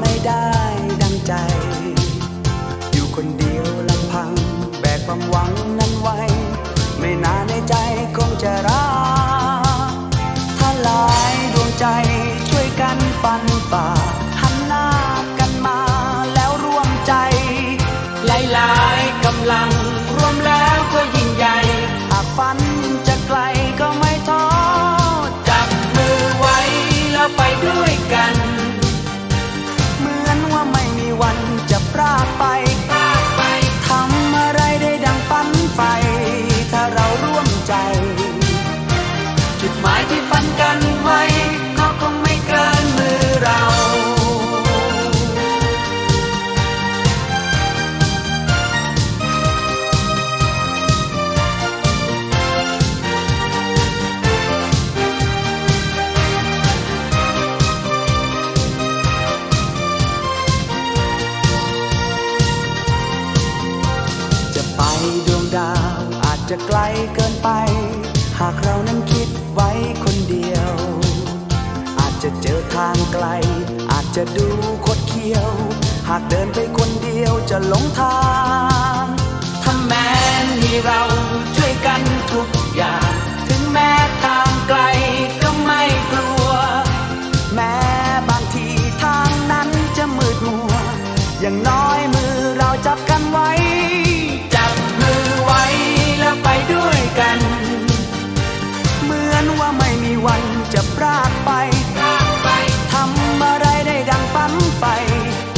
ไม่ได้ดังใจ อยู่คนเดียวลำพัง แบกความหวังนั้นไว้ ไม่นานในใจคงจะรักถ้าหลายดวงใจช่วยกันฟันฝ่าหันหน้ากันมาแล้วร่วมใจ หลายๆกำลัง one จะไกลเกินไป หากเรานั้นคิดไว้คนเดียว อาจจะเจอทางไกล อาจจะดูคดเคี้ยว หากเดินไปคนเดียวจะหลงทาง